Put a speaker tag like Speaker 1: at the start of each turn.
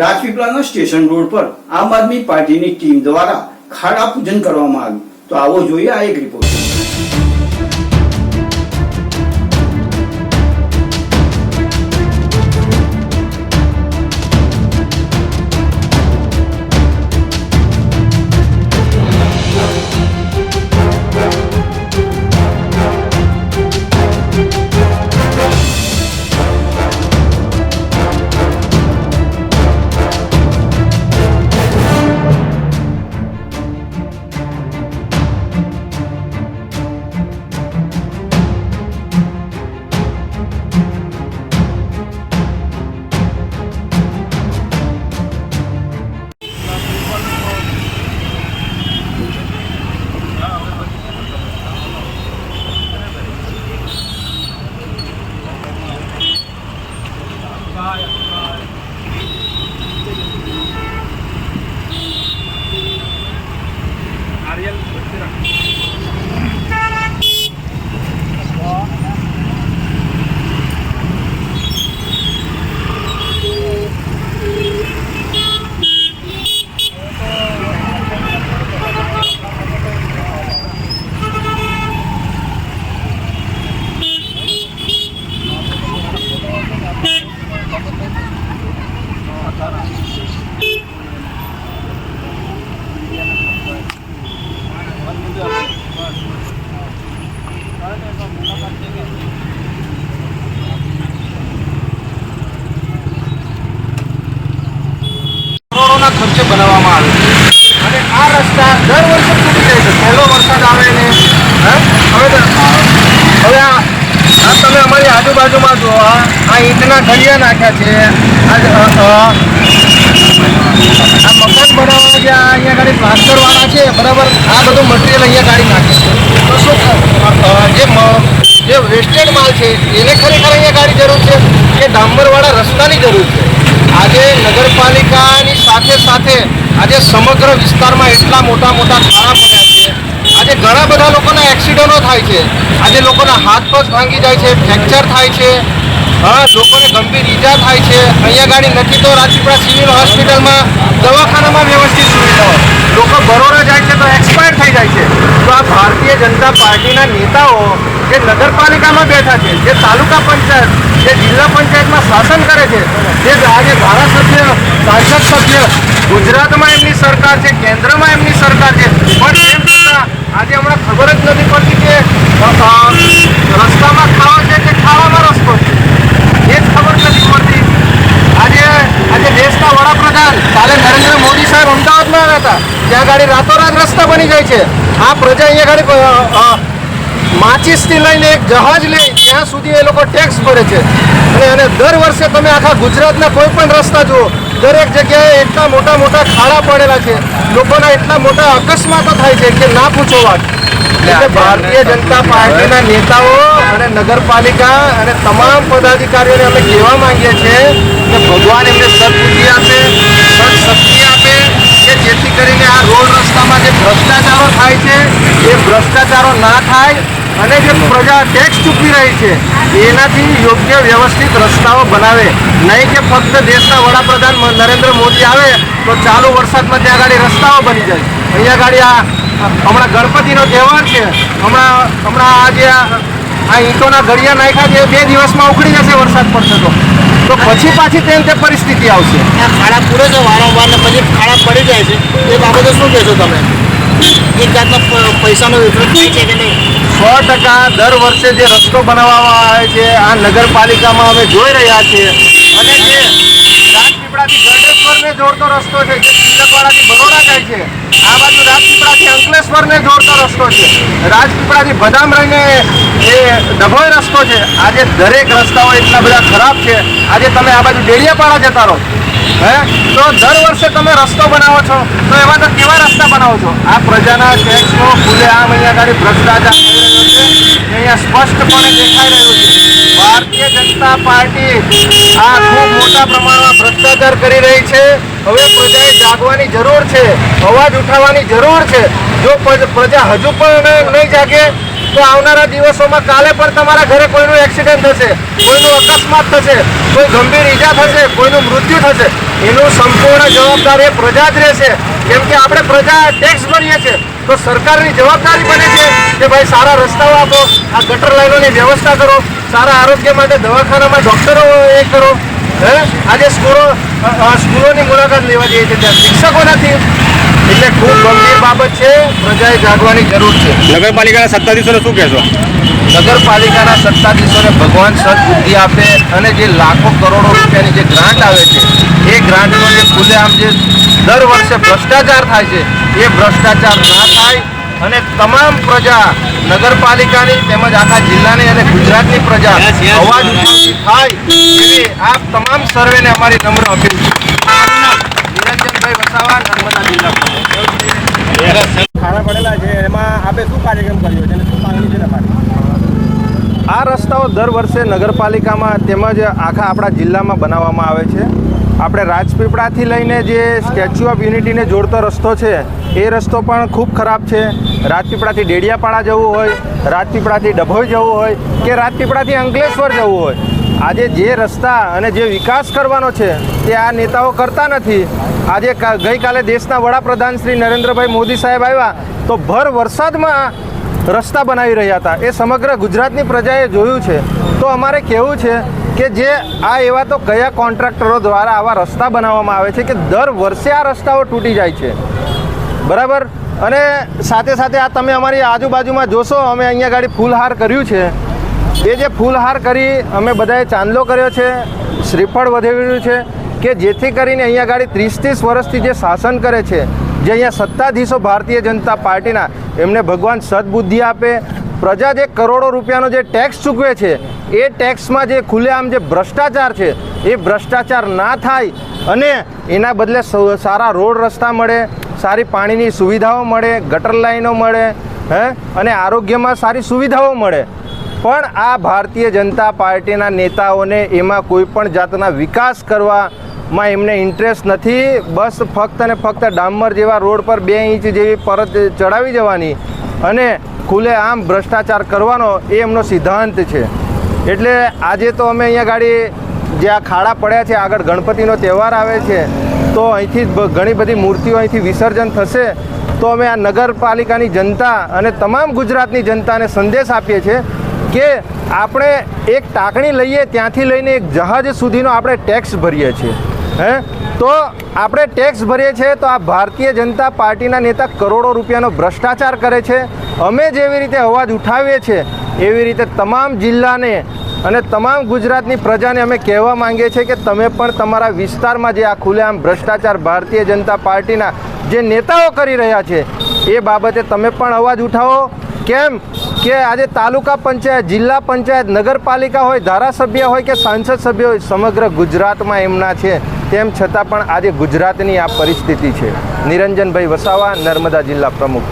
Speaker 1: રાજપીપળાના station road પર આમ આદમી પાર્ટીની ટીમ દ્વારા ખાડા પૂજન કરવામાં આવ્યું. તો આવો જોઈએ આ એક રિપોર્ટ
Speaker 2: ખર્ચે બનાવવામાં આવે અને આ રસ્તા દર વર્ષે તૂટી જાય છે. પહેલો વરસાદ આવે ને? હવે હવે આ તમે અમારી આજુબાજુમાં જુઓ, આ ઈંટના ઘડિયા નાખ્યા છે. આ મકાન બનાવવા જે અહીંયા ગાડી પ્લાસ્ટરવાળા છે, બરાબર, આ બધું મટીરિયલ અહીંયા ગાડી નાખે છે. તો શું જે જે વેસ્ટેડ માલ છે, એને ખરેખર અહીંયા ગાડી જરૂર છે કે ડાંબરવાળા રસ્તાની જરૂર છે? આજે નગરપાલિકાની સાથે સાથે આજે સમગ્ર વિસ્તારમાં એટલા મોટા મોટા ખાડા પડ્યા છે. આજે ઘણા બધા લોકોના એક્સિડન્ટો થાય છે. આજે લોકોના હાથ પગ ભાંગી જાય છે, ફ્રેક્ચર થાય છે. હા, લોકોને ગંભીર ઈજા થાય છે. અહીંયા ગાડી નથી તો રાજપીપળા સિવિલ હોસ્પિટલમાં દવાખાનામાં વ્યવસ્થિત સુવિધાઓ. લોકો બરોડા જાય છે તો એક્સપાયર થઈ જાય છે. તો આ ભારતીય જનતા પાર્ટીના નેતાઓ જે નગરપાલિકામાં બેઠા છે, જે તાલુકા પંચાયત, જે જિલ્લા પંચાયતમાં શાસન કરે છે, જે આજે ધારાસભ્ય, સાંસદ સભ્ય, ગુજરાતમાં એમની સરકાર છે, કેન્દ્રમાં એમની સરકાર છે, પણ એમ છતાં આજે હમણાં ખબર જ નથી પડતી કે રસ્તામાં ખાવા છે કે ખાવામાં રસ્તો છે એ જ ખબર નથી પડતી આજે આજે દેશના વડાપ્રધાન કાલે નરેન્દ્ર મોદી સાહેબ અમદાવાદમાં આવ્યા હતા. ત્યાં ગાડી રાતોરાત રસ્તા બની જાય છે. આ પ્રજા અહીંયા ગાડી અ, લઈને એક જહાજ લે ત્યાં સુધી એ લોકો ટેક્સ ભરે છે. અને અને દર વર્ષે તમે આખા ગુજરાતના કોઈ પણ રસ્તા જુઓ દરેક જગ્યાએ એટલા મોટા મોટા ખાડા પડેલા છે. લોકોના એટલા મોટા અકસ્માતો થાય છે કે ના પૂછો વાત. એટલે ભારતીય જનતા પાર્ટીના નેતાઓ અને નગરપાલિકા અને તમામ પદાધિકારીઓને અમે કહેવા માંગીએ છીએ કે ભગવાન એમને સદબુદ્ધિ આપે સદશક્તિ આપે કે જેથી કરીને આ રોડ રસ્તામાં જે ભ્રષ્ટાચારો થાય છે એ ભ્રષ્ટાચારો ના થાય અને જે પ્રજા ટેક્સ ચૂકવી રહી છે એનાથી યોગ્ય વ્યવસ્થિત રસ્તાઓ બનાવે. નહીં કે ફક્ત દેશના વડાપ્રધાન નરેન્દ્ર મોદી આવે તો ચાલુ વરસાદમાં ત્યાં આગળ રસ્તાઓ બની જાય. અહીંયા ગાડી આ હમણાં ગણપતિનો તહેવાર છે. હમણાં હમણાં આ જે આ ઈંટોના ઘડિયા નાખ્યા છે. બે દિવસમાં ઉખડી જશે વરસાદ પડશે તો. તો પછી પાછી તેમ તે પરિસ્થિતિ આવશે.
Speaker 3: ખાડા પૂરે છે વારંવાર ને પછી ખાડા પડી જાય છે. એ બાબતે શું કહેશો તમે? એક જાતનો પૈસાનો વિતરણ થાય છે કે નહીં?
Speaker 2: સો ટકા દર વર્ષે જે રસ્તો બનાવવામાં આવે છે આ નગરપાલિકામાં અમે જોઈ રહ્યા છીએ. અને જે રાજપીપળાથી ગરડેશ્વરને જોડતો રસ્તો છે જે તિલકવાડાથી બરોડા જાય છે આ બાજુ રાજપીપળાથી અંકલેશ્વરને જોડતો રસ્તો છે. રાજપીપળાથી બદામ રહીને એ ડભોય રસ્તો છે. આજે દરેક રસ્તાઓ એટલા બધા ખરાબ છે. આજે તમે આ બાજુ ડેડિયાપાડા જતા રહો. હે? તો દર વર્ષે તમે રસ્તો બનાવો છો, તો એવા તો કેવા રસ્તા બનાવો છો? આ પ્રજાના ટેક્સનો ખુલ્લેઆમ અહીંયા આગળ ભ્રષ્ટાચાર થઈ રહ્યો છે. અહીંયા સ્પષ્ટપણે દેખાઈ રહ્યું છે. ભારતીય જનતા પાર્ટી આ ખૂબ મોટા પ્રમાણમાં ભ્રષ્ટાચાર કરી રહી છે. હવે પ્રજાએ જાગવાની જરૂર છે, અવાજ ઉઠાવવાની જરૂર છે. જો પ્રજા હજુ પણ નહીં જાગે, તો આવનારા દિવસોમાં કાલે પણ તમારા ઘરે કોઈનું એક્સિડન્ટ થશે, કોઈનું અકસ્માત થશે, કોઈ ગંભીર ઈજા થશે, કોઈનું મૃત્યુ થશે. એનું સંપૂર્ણ જવાબદાર એ પ્રજા જ રહેશે. કેમ કે આપણે પ્રજા ટેક્સ ભરીએ છીએ, તો સરકારની જવાબદારી બને છે કે ભાઈ સારા રસ્તાઓ આપો, આ ગટર લાઈનોની વ્યવસ્થા કરો, સારા આરોગ્ય માટે દવાખાનામાં ડોક્ટરો એ કરો. આજે સ્કૂલો સ્કૂલોની મુલાકાત લેવા જઈએ છીએ ત્યાં શિક્ષકો નથી એટલે ખૂબ ગંભીર બાબત છે પ્રજાએ જાગવાની જરૂર છે.
Speaker 4: નગરપાલિકાના સત્તાધીશોને શું કહેશો?
Speaker 2: નગરપાલિકાના સત્તાધીશોને ભગવાન સદબુદ્ધિ આપે અને જે લાખો કરોડો રૂપિયાની જે ગ્રાન્ટ આવે છે એ ગ્રાન્ટનો જે ખુલ્લેઆમ જે દર વર્ષે ભ્રષ્ટાચાર થાય છે એ ભ્રષ્ટાચાર ના થાય અને તમામ પ્રજા નગરપાલિકાની તેમજ આખા જિલ્લાની અને ગુજરાતની પ્રજા અવાજ થાય એવી આ તમામ સર્વેને અમારી નમ્ર અપીલ છે. નિરંજનભાઈ વસાવા નર્મદા જિલ્લા.
Speaker 4: ખાડા પડેલા છે એમાં આપે શું કાર્યક્રમ કર્યો છે અને શું માંગણી છે તમારી?
Speaker 2: આ રસ્તાઓ દર વર્ષે નગરપાલિકામાં તેમજ આખા આપણા જિલ્લામાં બનાવવામાં આવે છે. આપણે રાજપીપળાથી લઈને જે સ્ટેચ્યુ ઓફ યુનિટીને જોડતો રસ્તો છે એ રસ્તો પણ ખૂબ ખરાબ છે. રાજપીપળાથી ડેડિયાપાડા જવું હોય રાજપીપળાથી ડભોઈ જવું હોય કે રાજપીપળાથી અંકલેશ્વર જવું હોય આજે જે રસ્તા અને જે વિકાસ કરવાનો છે, તે આ નેતાઓ કરતા નથી. આજે ગઈકાલે દેશના વડાપ્રધાન શ્રી નરેન્દ્રભાઈ મોદી સાહેબ આવ્યા તો ભર વરસાદમાં રસ્તા બનાવી રહ્યા હતા. એ સમગ્ર ગુજરાતની પ્રજાએ જોયું છે. તો અમારે કહેવું છે કે જે આ એવા તો કયા કોન્ટ્રાક્ટરો દ્વારા આવા રસ્તા બનાવવામાં આવે છે કે દર વર્ષે આ રસ્તાઓ તૂટી જાય છે. બરાબર? અને સાથે સાથે આ તમે અમારી આજુબાજુમાં જોશો, અમે અહીંયા ગાડી ફૂલહાર કર્યું છે. એ જે ફૂલહાર કરી અમે બધાએ ચાંદલો કર્યો છે, શ્રીફળ વધેવ્યું છે, કે જેથી કરીને અહીંયા આગળ ત્રીસ ત્રીસ વર્ષથી જે શાસન કરે છે, જે અહીંયા સત્તાધીશો ભારતીય જનતા પાર્ટીના, એમને ભગવાન સદબુદ્ધિ આપે, પ્રજા જે કરોડો રૂપિયાનો જે ટેક્સ ચૂકવે છે, એ ટેક્સમાં જે ખુલ્લેઆમ જે ભ્રષ્ટાચાર છે, એ ભ્રષ્ટાચાર ના થાય અને એના બદલે સારા રોડ રસ્તા મળે, સારી પાણીની સુવિધાઓ મળે, ગટર લાઈનો મળે, હે, અને આરોગ્યમાં સારી સુવિધાઓ મળે પણ આ ભારતીય જનતા પાર્ટીના નેતાઓને એમાં કોઈ પણ જાતના વિકાસ કરવામાં એમને ઇન્ટરેસ્ટ નથી. બસ ફક્ત અને ફક્ત ડામર જેવા રોડ પર બે ઇંચ જેવી પરત ચડાવી જવાની અને ખુલે આમ ભ્રષ્ટાચાર કરવાનો એ એમનો સિદ્ધાંત છે. એટલે આજે તો અમે અહીંયા ગાડી જે આ ખાડા પડ્યા છે, આગળ ગણપતિનો તહેવાર આવે છે, તો અહીંથી ઘણી બધી મૂર્તિઓ અહીંથી વિસર્જન થશે. તો અમે આ નગરપાલિકાની જનતા અને તમામ ગુજરાતની જનતાને સંદેશ આપીએ છીએ કે આપણે એક ટાંકણી લઈએ ત્યાંથી લઈને એક જહાજ સુધીનો આપણે ટેક્સ ભરીએ છીએ, હે? તો આપણે ટેક્સ ભરીએ છીએ તો આ ભારતીય જનતા પાર્ટીના નેતા કરોડો રૂપિયાનો ભ્રષ્ટાચાર કરે છે. અમે જેવી રીતે અવાજ ઉઠાવીએ છીએ, એવી રીતે તમામ જિલ્લાને અને તમામ ગુજરાતની પ્રજાને અમે કહેવા માંગીએ છીએ કે તમે પણ તમારા વિસ્તારમાં જે આ ખુલ્લેઆમ ભ્રષ્ટાચાર ભારતીય જનતા પાર્ટીના જે નેતાઓ કરી રહ્યા છે, એ બાબતે તમે પણ અવાજ ઉઠાવો. કેમ? કે આજે તાલુકા પંચાયત, જિલ્લા પંચાયત, નગરપાલિકા હોય, ધારાસભ્ય હોય કે સાંસદ સભ્ય હોય, સમગ્ર ગુજરાતમાં એમના છે. તેમ છતાં પણ આજે ગુજરાતની આ પરિસ્થિતિ છે. નિરંજનભાઈ વસાવા, નર્મદા જિલ્લા પ્રમુખ.